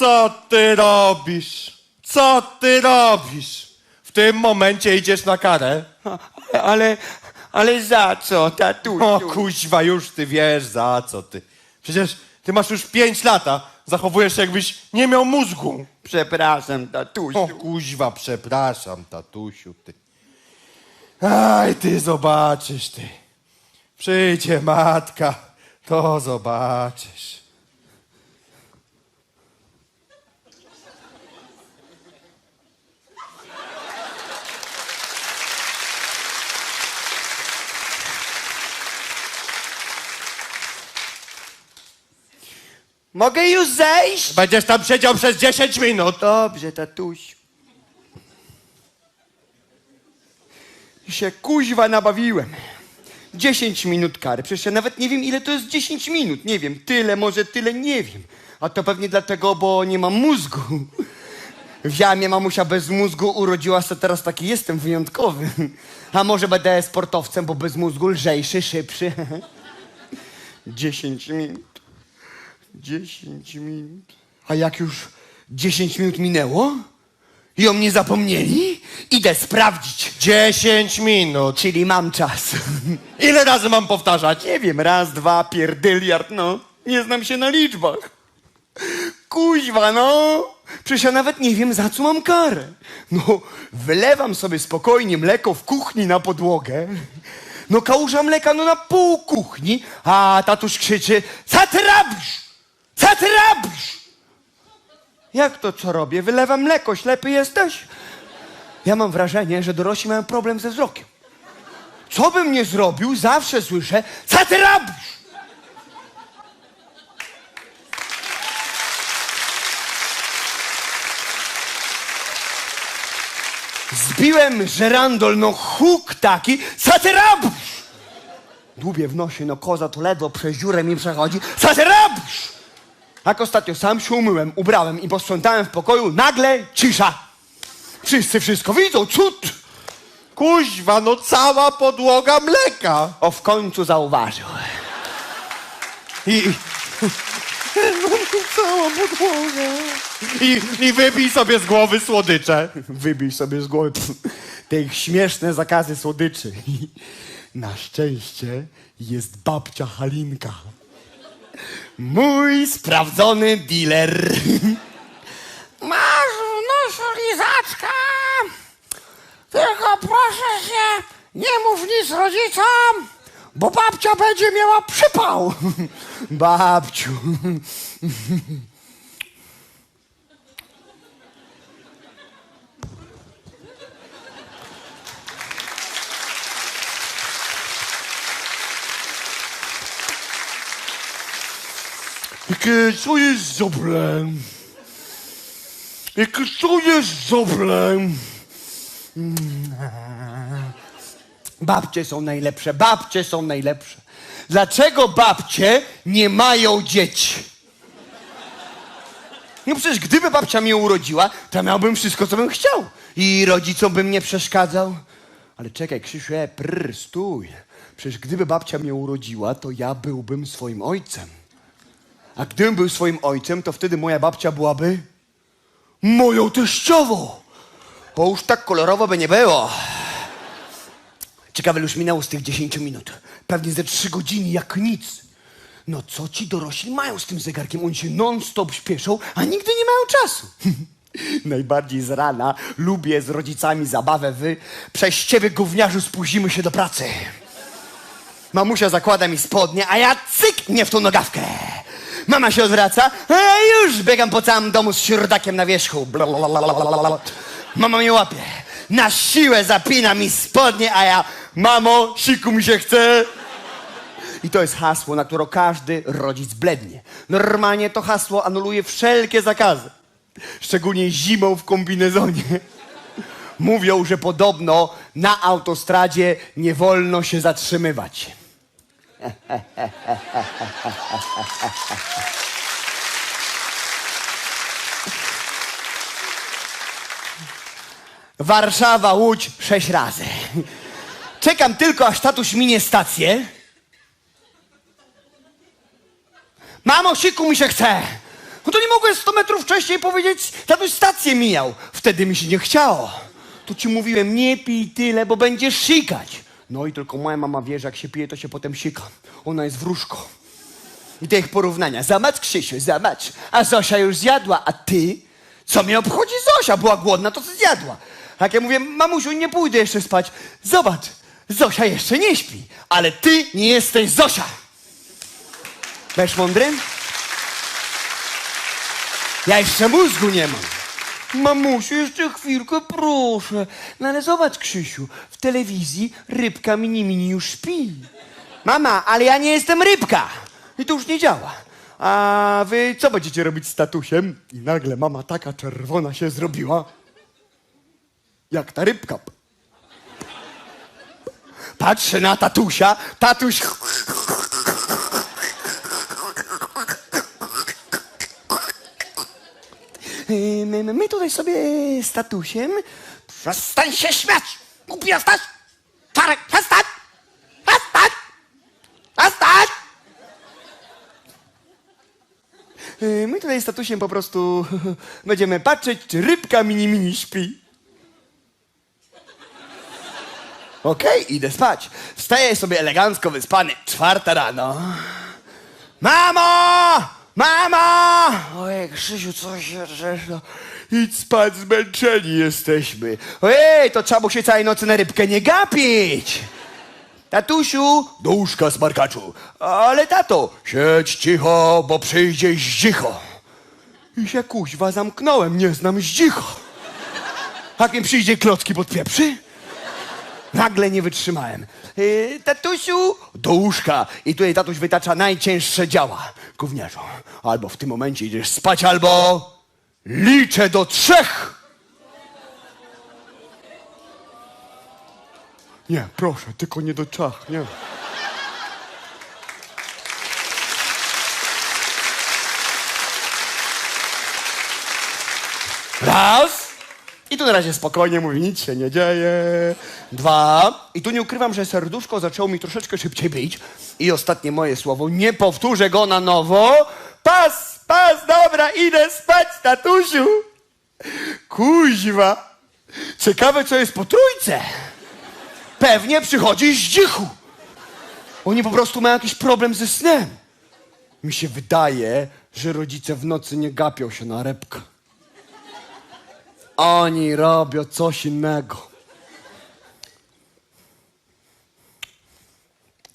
Co ty robisz? Co ty robisz? W tym momencie idziesz na karę. Ale, ale za co, tatusiu? O kuźwa, już ty wiesz za co ty. Przecież ty masz już pięć lat, a zachowujesz się jakbyś nie miał mózgu. Przepraszam, tatusiu. O kuźwa, przepraszam, tatusiu, ty. Aj, ty zobaczysz, ty. Przyjdzie matka, to zobaczysz. Mogę już zejść? Będziesz tam siedział przez 10 minut. Dobrze, tatusiu. Się kuźwa nabawiłem. 10 minut kary. Przecież ja nawet nie wiem, ile to jest 10 minut. Nie wiem, tyle, może tyle, nie wiem. A to pewnie dlatego, bo nie mam mózgu. Wzięła mnie mamusia bez mózgu, urodziła się teraz taki jestem wyjątkowy. A może będę sportowcem, bo bez mózgu lżejszy, szybszy. 10 minut. 10 minut. A jak już 10 minut minęło i o mnie zapomnieli, idę sprawdzić. 10 minut. Czyli mam czas. Ile razy mam powtarzać? Nie wiem, raz, dwa, pierdyliard, no. Nie znam się na liczbach. Kuźwa, no. Przecież ja nawet nie wiem, za co mam karę. No, wylewam sobie spokojnie mleko w kuchni na podłogę. No, kałuża mleka, no na pół kuchni, a tatuś krzyczy, co ty robisz? Co ty robisz? Jak to co robię? Wylewam mleko, ślepy jesteś? Ja mam wrażenie, że dorośli mają problem ze wzrokiem. Co bym nie zrobił, zawsze słyszę, co ty robisz? Zbiłem żerandol, no huk taki, co ty robisz? Dłubię w nosie, no koza to ledwo przez dziurę mi przechodzi, co ty robisz? Jak ostatnio sam się umyłem, ubrałem i posprzątałem w pokoju, nagle cisza. Wszyscy wszystko widzą, cud. Kuźwa, no cała podłoga mleka. O, w końcu zauważył. I... Cała podłoga. I, I wybij sobie z głowy słodycze. Wybij sobie z głowy pf, te ich śmieszne zakazy słodyczy. Na szczęście jest babcia Halinka. Mój sprawdzony dealer. Masz w nosu lizaczka. Tylko proszę się, nie mów nic rodzicom, bo babcia będzie miała przypał. Babciu. Jakie co jest dobre? Jakie co jest dobre? Babcie są najlepsze, babcie są najlepsze. Dlaczego babcie nie mają dzieci? No przecież gdyby babcia mnie urodziła, to miałbym wszystko, co bym chciał. I rodzicom bym nie przeszkadzał. Ale czekaj, Krzysiu, e, prr, stój. Przecież gdyby babcia mnie urodziła, to ja byłbym swoim ojcem. A gdybym był swoim ojcem, to wtedy moja babcia byłaby moją teściową. Bo już tak kolorowo by nie było. Ciekawe, już minęło z tych 10 minut. Pewnie ze 3 godziny, jak nic. No co ci dorośli mają z tym zegarkiem? Oni się non-stop śpieszą, a nigdy nie mają czasu. Najbardziej z rana lubię z rodzicami zabawę wy. Przez ciebie, gówniarzu, spóźnimy się do pracy. Mamusia zakłada mi spodnie, a ja cyk, nie w tą nogawkę. Mama się odwraca, a już biegam po całym domu z śrudakiem na wierzchu. Mama mnie łapie. Na siłę zapina mi spodnie, a ja, mamo, siku mi się chce. I to jest hasło, na które każdy rodzic blednie. Normalnie to hasło anuluje wszelkie zakazy. Szczególnie zimą w kombinezonie. Mówią, że podobno na autostradzie nie wolno się zatrzymywać. Warszawa, Łódź sześć razy. Czekam tylko, aż tatuś minie stację. Mamo, siku mi się chce. No to nie mogłeś 100 metrów wcześniej powiedzieć, tatuś stację mijał. Wtedy mi się nie chciało. Tu ci mówiłem, nie pij tyle, bo będziesz sikać. No i tylko moja mama wie, że jak się pije, to się potem sika. Ona jest wróżką. I te ich porównania. Zamacz, Krzysiu, zamacz. A Zosia już zjadła, a ty? Co mnie obchodzi Zosia? Była głodna, to co zjadła. Jak ja mówię, mamusiu, nie pójdę jeszcze spać. Zobacz, Zosia jeszcze nie śpi, ale ty nie jesteś Zosia. Będziesz mądry? Ja jeszcze mózgu nie mam. Mamusiu, jeszcze chwilkę, proszę. No ale zobacz, Krzysiu, w telewizji rybka mini mini już śpi. Mama, ale ja nie jestem rybka. I to już nie działa. A wy co będziecie robić z tatusiem? I nagle mama taka czerwona się zrobiła. Jak ta rybka. Patrzę na tatusia, tatuś... My, tutaj sobie z tatusiem... Przestań się śmiać! Głupi jesteś! Czarek, przestań! Przestań! Przestań! My tutaj z tatusiem po prostu będziemy patrzeć, czy rybka mini mini śpi. Okej, idę spać. Wstaję sobie elegancko wyspany. Czwarta rano. Mamo! Mamo! Ojej, Krzysiu, co się rzesza? Idź spać, zmęczeni jesteśmy. Ojej, to trzeba było się całej nocy na rybkę nie gapić. Tatusiu, do łóżka smarkaczu. Ale tato, siedź cicho, bo przyjdzie zdzicho. I się kuźwa zamknąłem, nie znam zdzicho. Jak mi przyjdzie klocki pod pieprzy? Nagle nie wytrzymałem. Yy, tatusiu, do łóżka. I tutaj tatuś wytacza najcięższe działa. Gówniarzu, albo w tym momencie idziesz spać, albo liczę do trzech. Nie, proszę, tylko nie do czach, nie. Raz. I tu na razie spokojnie mówi, nic się nie dzieje. Dwa. I tu nie ukrywam, że serduszko zaczęło mi troszeczkę szybciej bić. I ostatnie moje słowo, nie powtórzę go na nowo. Pas, pas, dobra, idę spać, tatusiu. Kuźwa. Ciekawe, co jest po trójce. Pewnie przychodzi z dzichu. Oni po prostu mają jakiś problem ze snem. Mi się wydaje, że rodzice w nocy nie gapią się na repkę. Oni robią coś innego.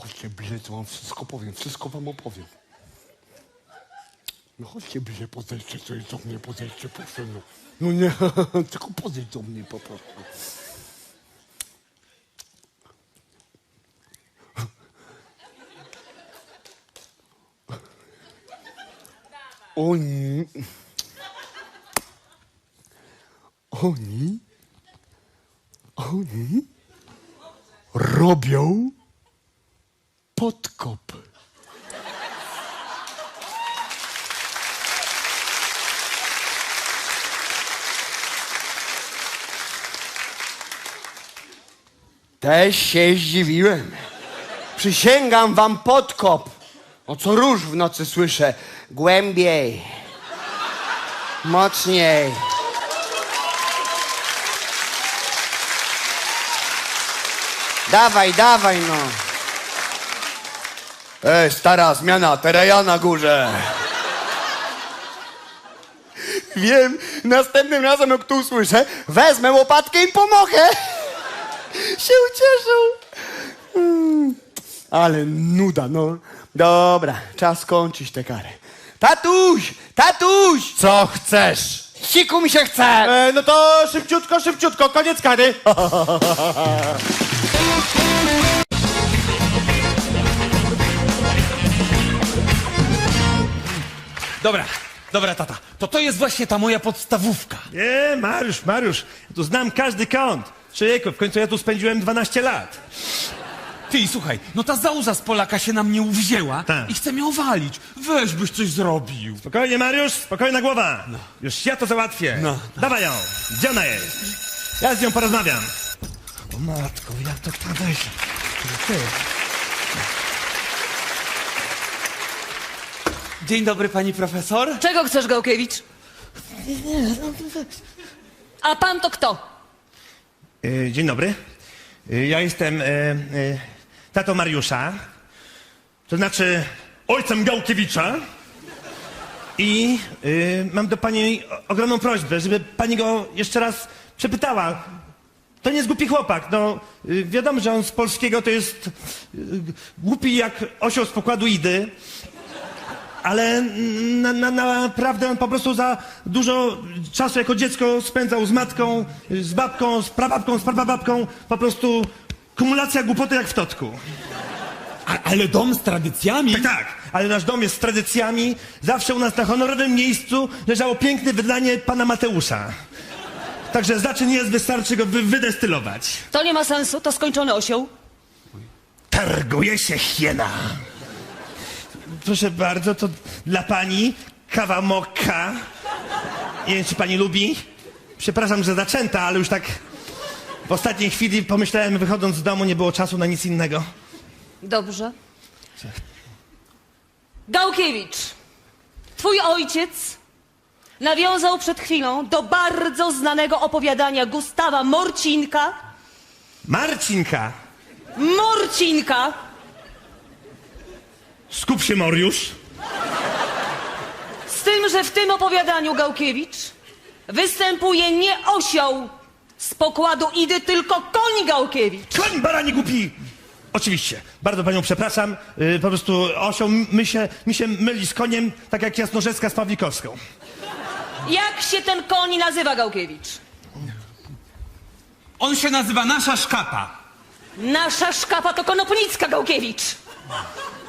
Chodźcie bliżej, to wam wszystko powiem, wszystko wam opowiem. No chodźcie bliżej, podejdźcie, coś do mnie, podejdźcie, proszę, no. No nie, tylko podejdź do mnie po prostu. Oni... Oni... Oni... Robią... Podkop. Też się zdziwiłem. Przysięgam wam podkop. O co róż w nocy słyszę. Głębiej. Mocniej. Dawaj, dawaj no. Ej, stara zmiana, tereja na górze. Wiem, następnym razem jak tu usłyszę, wezmę łopatkę i pomogę. Się ucieszył. Mm, Ale nuda, no. Dobra, czas skończyć tę karę. Tatuś! Tatuś! Co chcesz? Siku mi się chce! E, no to szybciutko, szybciutko, koniec kary. Dobra, dobra, tata. To to jest właśnie ta moja podstawówka. Nie, Mariusz, Mariusz, tu znam każdy kąt. Człowieku, w końcu ja tu spędziłem 12 lat. Ty, słuchaj, no ta załuza z Polaka się na mnie uwzięła Tak. i chce mnie owalić. Weź byś coś zrobił. Spokojnie, Mariusz, spokojna głowa. Już ja to załatwię. No. Dawaj ją, gdzie ona jest? Ja z nią porozmawiam. O matko, jak to ta weź. Dzień dobry, pani profesor. Czego chcesz, Gałkiewicz? A pan to kto? E, Dzień dobry. E, Ja jestem e, e, tato Mariusza, to znaczy ojcem Gałkiewicza. I e, mam do pani ogromną prośbę, żeby pani go jeszcze raz przepytała. To nie jest głupi chłopak. No, y, wiadomo, że on z polskiego to jest y, głupi jak osioł z pokładu Idy. Ale na, na, naprawdę on po prostu za dużo czasu jako dziecko spędzał z matką, z babką, z prababką, z prababką. Po prostu kumulacja głupoty jak w totku. A, ale dom z tradycjami? Tak, tak, ale nasz dom jest z tradycjami. Zawsze u nas na honorowym miejscu leżało piękne wydanie pana Mateusza. Także zaczyn jest, wystarczy go wy, wydestylować. To nie ma sensu, to skończony osioł. Targuje się hiena. Proszę bardzo, to dla pani kawa mokka. Nie wiem, czy pani lubi. Przepraszam, że zaczęta, ale już tak w ostatniej chwili pomyślałem, wychodząc z domu, nie było czasu na nic innego. Dobrze. Gałkiewicz, twój ojciec nawiązał przed chwilą do bardzo znanego opowiadania Gustawa Morcinka. Marcinka, Morcinka! skup się, Moriusz. Z tym, że w tym opowiadaniu Gałkiewicz występuje nie osioł z pokładu Idy, tylko koń Gałkiewicz. Koń barani głupi! Oczywiście, bardzo panią przepraszam. Yy, po prostu osioł my się, mi się myli z koniem, tak jak Jasnorzecka z Pawlikowską. Jak się ten koń nazywa, Gałkiewicz? On się nazywa Nasza Szkapa. Nasza szkapa to Konopnicka, Gałkiewicz.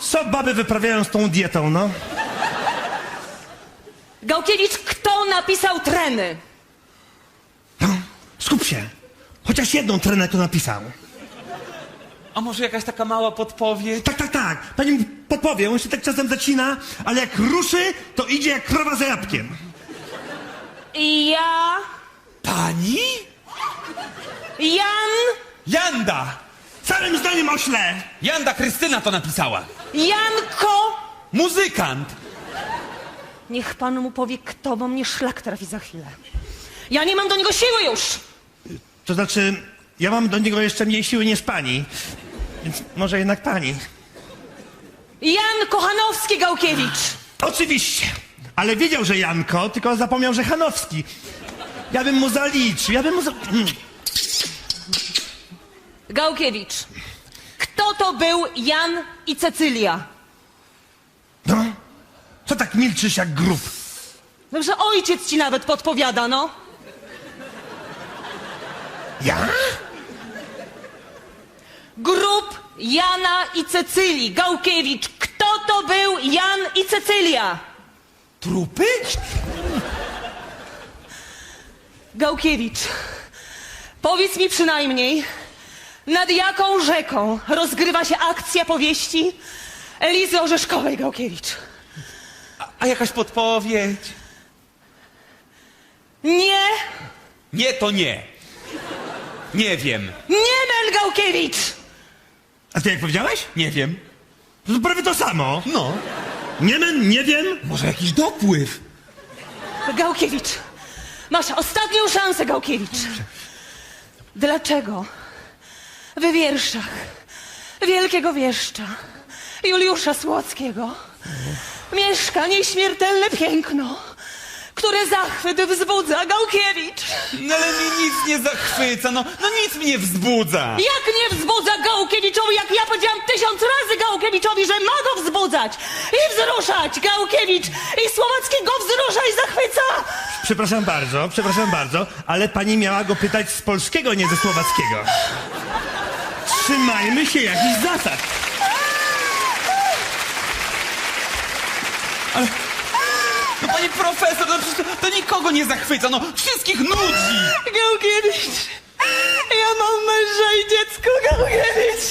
Co baby wyprawiają z tą dietą, no? Gałkiewicz, kto napisał treny? Skup się. Chociaż jedną trenę to napisał. A może jakaś taka mała podpowiedź? Tak, tak, tak. Pani mi podpowie, on się tak czasem zacina, ale jak ruszy, to idzie jak krowa za jabłkiem. I ja, Pani? Jan, Janda! Całym zdaniem ośle! Janda Krystyna to napisała. Janko! Muzykant. Niech pan mu powie, kto, bo mnie szlak trafi za chwilę. Ja nie mam do niego siły już! To znaczy, ja mam do niego jeszcze mniej siły niż pani. Więc może jednak pani. Jan Kochanowski Gałkiewicz! Oczywiście. Ale wiedział, że Janko, tylko zapomniał, że Hanowski. Ja bym mu zaliczył, ja bym mu za... Mm. Gałkiewicz, kto to był Jan i Cecylia? No, co tak milczysz jak grób? Dobrze, ojciec ci nawet podpowiada, no. Ja? Grup Jana i Cecylii. Gałkiewicz, kto to był Jan i Cecylia? Trupy? Gałkiewicz, powiedz mi przynajmniej, nad jaką rzeką rozgrywa się akcja powieści Elizy Orzeszkowej, Gałkiewicz? A jakaś podpowiedź? Nie, Nie, to nie. Nie wiem. nie Mel Gałkiewicz! A ty jak powiedziałeś? Nie wiem. To prawie to samo. No. Nie men, nie wiem. Może jakiś dopływ? Gałkiewicz, masz ostatnią szansę, Gałkiewicz. Dlaczego w wierszach wielkiego wieszcza Juliusza Słockiego mieszka nieśmiertelne piękno, które zachwyt wzbudza Gałkiewicz? No ale mnie nic nie zachwyca, no, no nic mnie wzbudza. Jak nie wzbudza Gałkiewiczowi, jak ja powiedziałam tysiąc razy Gałkiewiczowi, że ma go wzbudzać i wzruszać Gałkiewicz i Słowacki go wzrusza i zachwyca! Przepraszam bardzo, przepraszam bardzo, ale pani miała go pytać z polskiego, nie ze słowackiego. Trzymajmy się jakichś zasad. No panie profesor, no przecież to, nikogo nie zachwyca, no wszystkich nudzi. Gałkiewicz, ja mam męża i dziecko, Gałkiewicz.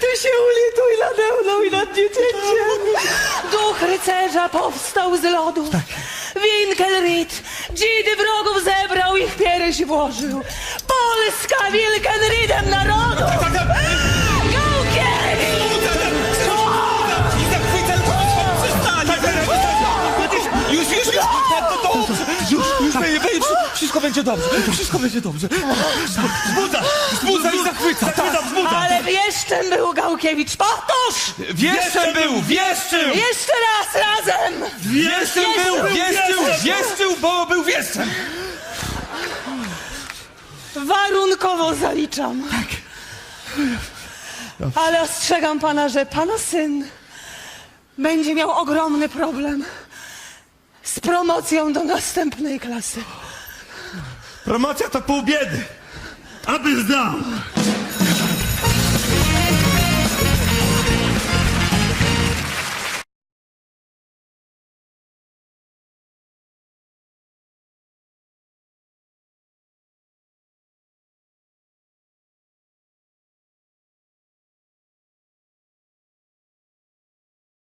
Ty się ulituj nade mną i nad dziecięciem. Duch rycerza powstał z lodu. Winkelried, dzidy wrogów zebrał, ich pierś włożył. Polska Wilkenriedem narodu. Będzie dobrze, wszystko będzie dobrze. Wzbudza! Wzbudza i zachwyca, tak. Wzbudza, wzbudza! Ale wieszczem był Gałkiewicz. Powtórz! Wieszczem był, wieszczył! Jeszcze raz, razem! Wieszczył był, wieszczył, wieszczył, bo był wieszczem. Warunkowo zaliczam. Tak. Ale ostrzegam pana, że pana syn będzie miał ogromny problem z promocją do następnej klasy. Promocja to pół biedy. Aby znał!